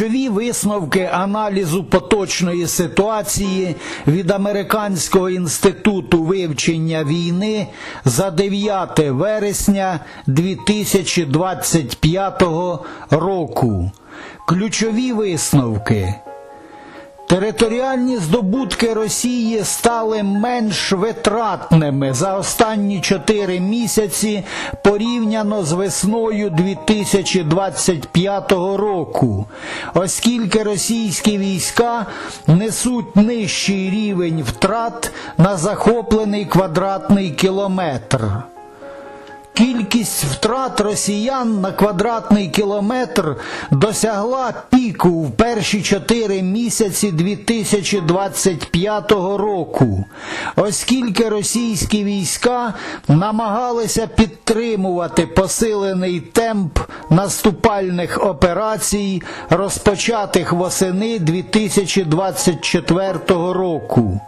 Ключові висновки аналізу поточної ситуації від Американського інституту вивчення війни за 9 вересня 2025 року. Ключові висновки. Територіальні здобутки Росії стали менш витратними за останні чотири місяці порівняно з весною 2025 року, оскільки російські війська несуть нижчий рівень втрат на захоплений квадратний кілометр. Кількість втрат росіян на квадратний кілометр досягла піку в перші чотири місяці 2025 року, оскільки російські війська намагалися підтримувати посилений темп наступальних операцій, розпочатих восени 2024 року.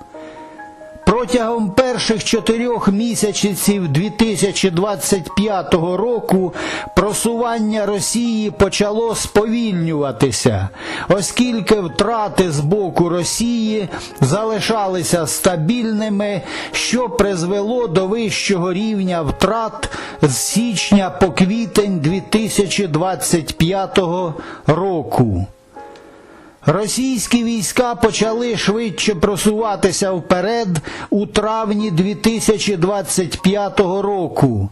Протягом перших чотирьох місяців 2025 року просування Росії почало сповільнюватися, оскільки втрати з боку Росії залишалися стабільними, що призвело до вищого рівня втрат з січня по квітень 2025 року. Російські війська почали швидше просуватися вперед у травні 2025 року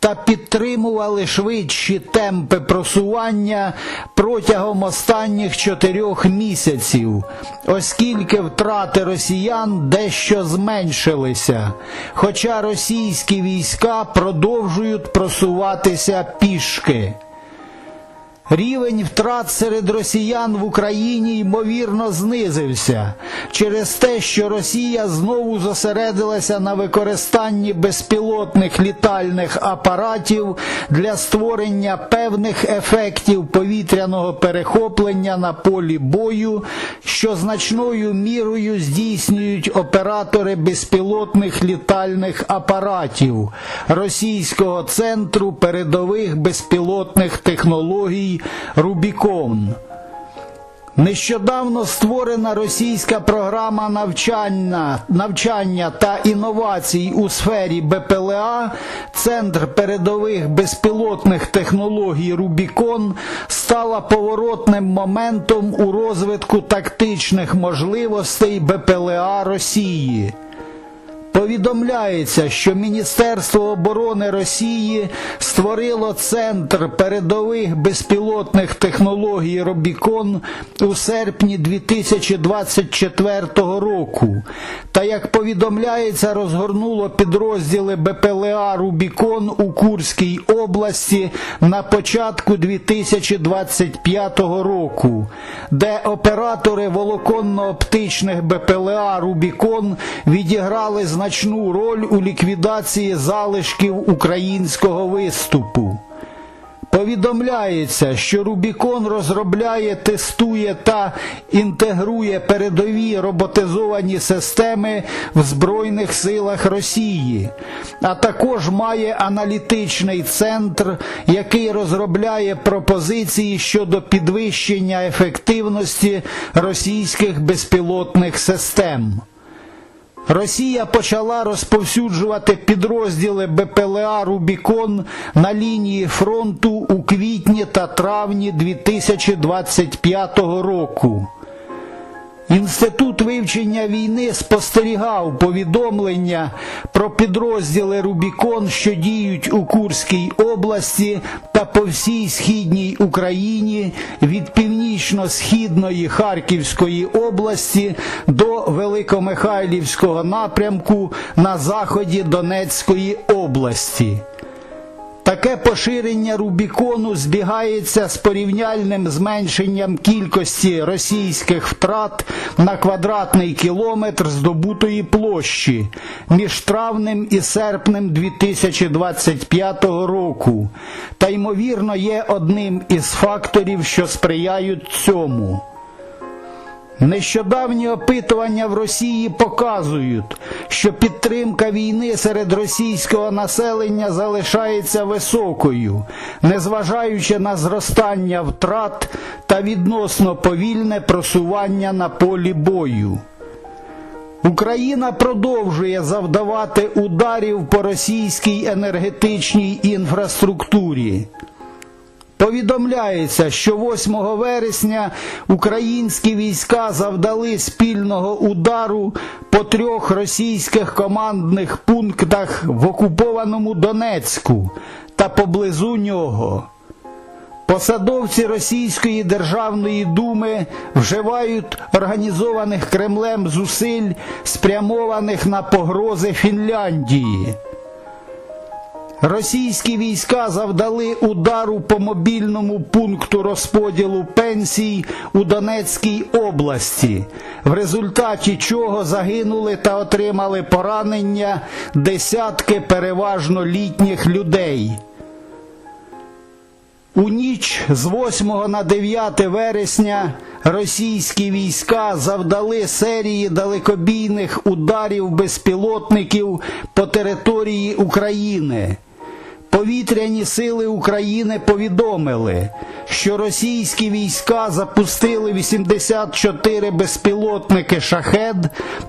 та підтримували швидші темпи просування протягом останніх чотирьох місяців, оскільки втрати росіян дещо зменшилися, хоча російські війська продовжують просуватися пішки. Рівень втрат серед росіян в Україні ймовірно знизився через те, що Росія знову зосередилася на використанні безпілотних літальних апаратів для створення певних ефектів повітряного перехоплення на полі бою, що значною мірою здійснюють оператори безпілотних літальних апаратів Російського центру передових безпілотних технологій. Рубікон. Нещодавно створена російська програма навчання, навчання та інновацій у сфері БПЛА, Центр передових безпілотних технологій Рубікон стала поворотним моментом у розвитку тактичних можливостей БПЛА Росії. Повідомляється, що Міністерство оборони Росії створило центр передових безпілотних технологій Робікон у серпні 2024 року. Та, як повідомляється, розгорнуло підрозділи БПЛА Рубікон у Курській області на початку 2025 року, де оператори волоконно-оптичних БПЛА Рубікон відіграли значну значну роль у ліквідації залишків українського виступу. Повідомляється, що Рубікон розробляє, тестує та інтегрує передові роботизовані системи в Збройних силах Росії, а також має аналітичний центр, який розробляє пропозиції щодо підвищення ефективності російських безпілотних систем. Росія почала розповсюджувати підрозділи БПЛА Рубікон на лінії фронту у квітні та травні 2025 року. Інститут вивчення війни спостерігав повідомлення про підрозділи Рубікон, що діють у Курській області та по всій східній Україні від північно-східної Харківської області до Великомихайлівського напрямку на заході Донецької області. Таке поширення Рубікону збігається з порівняльним зменшенням кількості російських втрат на квадратний кілометр здобутої площі між травнем і серпнем 2025 року, та ймовірно є одним із факторів, що сприяють цьому. Нещодавні опитування в Росії показують, що підтримка війни серед російського населення залишається високою, незважаючи на зростання втрат та відносно повільне просування на полі бою. Україна продовжує завдавати ударів по російській енергетичній інфраструктурі. Повідомляється, що 8 вересня українські війська завдали спільного удару по трьох російських командних пунктах в окупованому Донецьку та поблизу нього. Посадовці Російської Державної думи вживають організованих Кремлем зусиль, спрямованих на погрози Фінляндії. Російські війська завдали удару по мобільному пункту розподілу пенсій у Донецькій області, в результаті чого загинули та отримали поранення десятки переважно літніх людей. У ніч з 8 на 9 вересня російські війська завдали серії далекобійних ударів безпілотників по території України. Повітряні сили України повідомили, що російські війська запустили 84 безпілотники шахед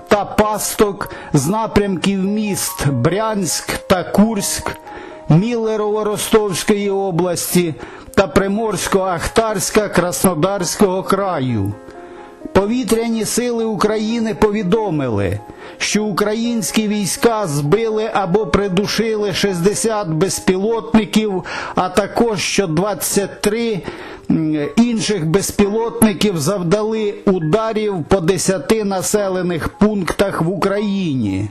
та пасток з напрямків міст Брянськ та Курськ, Мілерово-Ростовської області та Приморсько-Ахтарська Краснодарського краю. Повітряні сили України повідомили, що українські війська збили або придушили 60 безпілотників, а також що 23 інших безпілотників завдали ударів по 10 населених пунктах в Україні.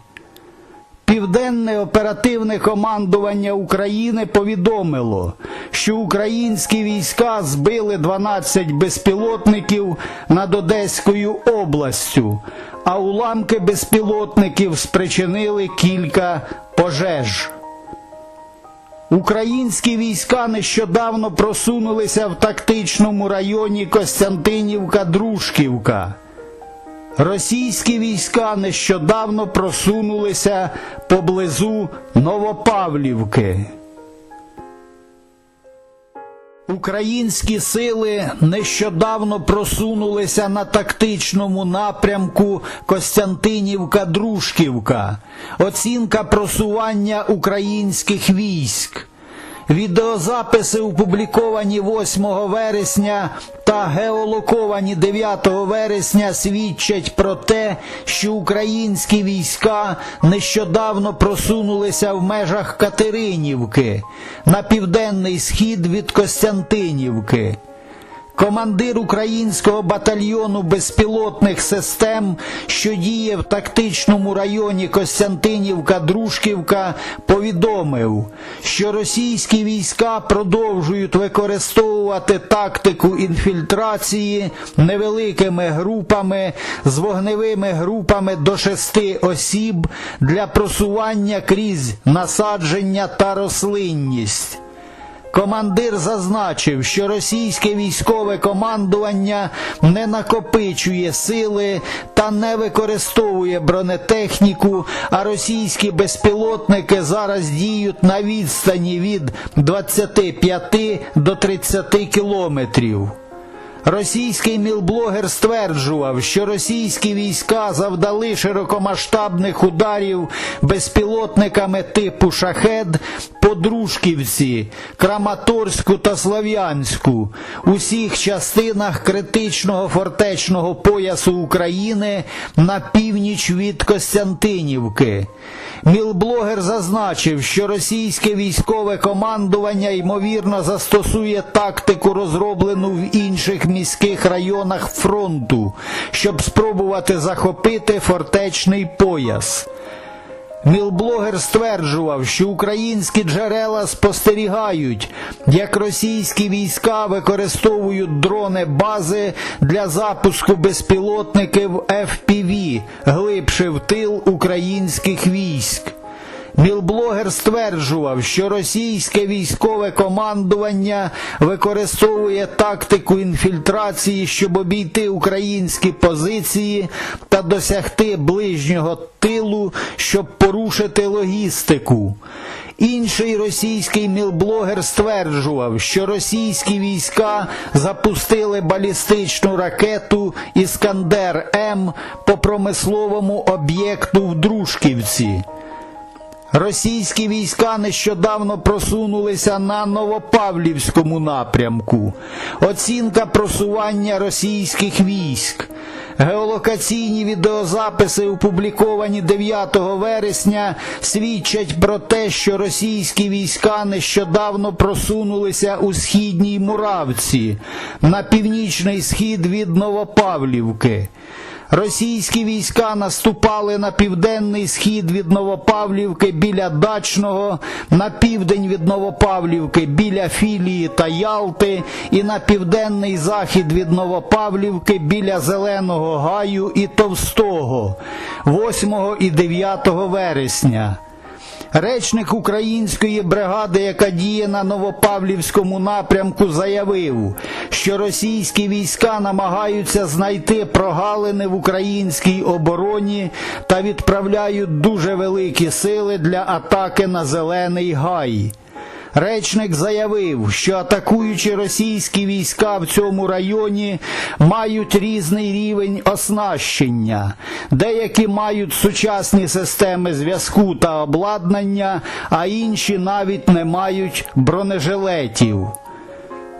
Південне оперативне командування України повідомило, що українські війська збили 12 безпілотників над Одеською областю, а уламки безпілотників спричинили кілька пожеж. Українські війська нещодавно просунулися в тактичному районі Костянтинівка-Дружківка. Російські війська нещодавно просунулися поблизу Новопавлівки. Українські сили нещодавно просунулися на тактичному напрямку Костянтинівка-Дружківка. Оцінка просування українських військ. Відеозаписи опубліковані 8 вересня та геолоковані 9 вересня свідчать про те, що українські війська нещодавно просунулися в межах Катеринівки на південний схід від Костянтинівки. Командир українського батальйону безпілотних систем, що діє в тактичному районі Костянтинівка-Дружківка, повідомив, що російські війська продовжують використовувати тактику інфільтрації невеликими групами з вогневими групами до шести осіб для просування крізь насадження та рослинність. Командир зазначив, що російське військове командування не накопичує сили та не використовує бронетехніку, а російські безпілотники зараз діють на відстані від 25 до 30 кілометрів. Російський мілблогер стверджував, що російські війська завдали широкомасштабних ударів безпілотниками типу шахед по Дружківці, Краматорську та Слов'янську, усіх частинах критичного фортечного поясу України на північ від Костянтинівки. Мілблогер зазначив, що російське військове командування ймовірно застосує тактику, розроблену в інших міських районах фронту, щоб спробувати захопити фортечний пояс. Мілблогер стверджував, що українські джерела спостерігають, як російські війська використовують дрони бази для запуску безпілотників FPV глибше в тил українських військ. Мілблогер стверджував, що російське військове командування використовує тактику інфільтрації, щоб обійти українські позиції та досягти ближнього тилу, щоб порушити логістику. Інший російський мілблогер стверджував, що російські війська запустили балістичну ракету Іскандер М по промисловому об'єкту в Дружківці. Російські війська нещодавно просунулися на Новопавлівському напрямку. Оцінка просування російських військ. Геолокаційні відеозаписи, опубліковані 9 вересня, свідчать про те, що російські війська нещодавно просунулися у східній Муравці на північний схід від Новопавлівки. Російські війська наступали на південний схід від Новопавлівки біля Дачного, на південь від Новопавлівки біля Філії та Ялти і на південний захід від Новопавлівки біля Зеленого Гаю і Товстого 8 і 9 вересня. Речник української бригади, яка діє на Новопавлівському напрямку, заявив, що російські війська намагаються знайти прогалини в українській обороні та відправляють дуже великі сили для атаки на Зелений Гай. Речник заявив, що атакуючи російські війська в цьому районі мають різний рівень оснащення. Деякі мають сучасні системи зв'язку та обладнання, а інші навіть не мають бронежилетів.